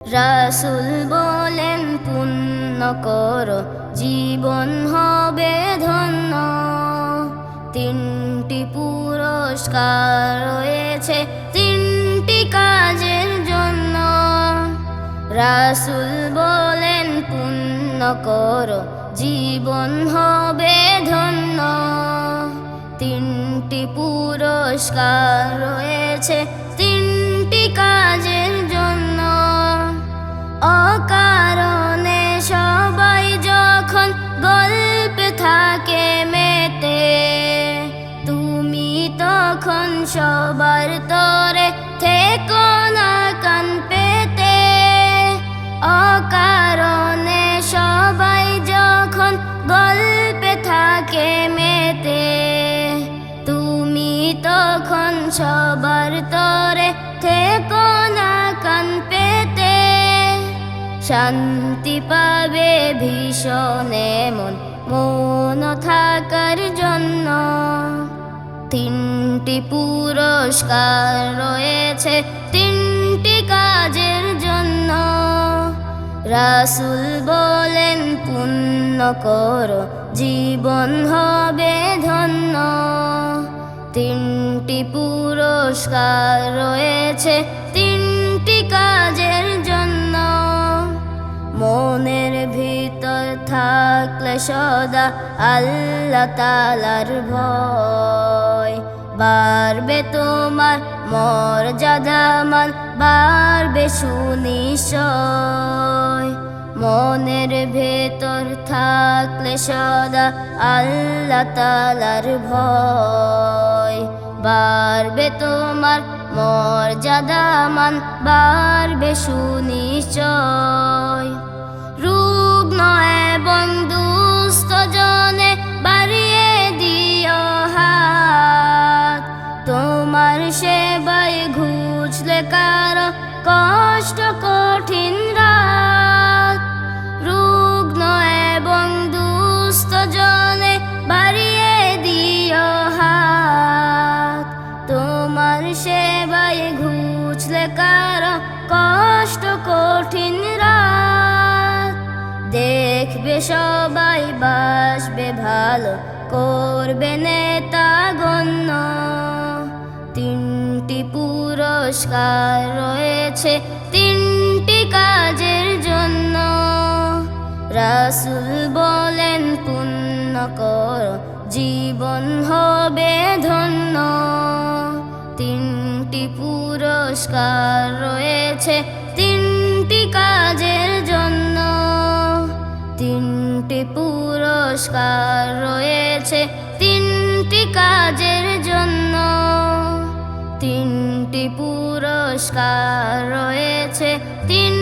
রাসুল বলেন, পুণ্য কর, জীবন হবে ধন্য। তিনটি পুরস্কার রয়েছে তিনটি কাজের জন্য। রাসুল বলেন, পুণ্য কর, জীবন হবে ধন্য। তিনটি পুরস্কার রয়েছে সবার তরে থেকো না কান পেতে। অকারণে সবাই যখন গল্পে থাকে মেতে, তুমি তখন সবার তরে থেকো না কান পেতে। শান্তি পাবে ভীষণ মন মন থাকার জন্য। তিনটি পুরস্কার রয়েছে, তিনটি কাজের জন্য। রাসুল বলেন, পুণ্য করো, জীবন হবে ধন্য। তিনটি পুরস্কার রয়েছে, তিনটি কাজের জন্য। মনের ভিতর থাকলে সদা আল্লাহ তালার ভয়। বাড়বে তোমার মর্যাদা মান বাড়বে সুনিশ্চয়। মনের ভেতর থাকলে সদা আল্লাহ তালার ভয়। বাড়বে তোমার মর্যাদা মান বাড়বে সুনিশ্চয়। কারও কষ্ট, কঠিন রাত। রুগ্ন এবং দুস্থ জনে বাড়িয়ে দিও হাত। তোমার সেবায় ঘুচলে কার কষ্ট, কঠিন রাত। দেখবে সবাই, বাসবে ভালো, করবে নেতা গণ্য। তিনটি পুরস্কার রয়েছে তিনটি কাজের জন্য। রাসুল বলেন, পুণ্য কর, জীবন হবে ধন্য। তিনটি পুরস্কার রয়েছে তিনটি কাজের জন্য। তিনটি পুরস্কার রয়েছে তিনটি কাজের পুরস্কার রয়েছে। তিন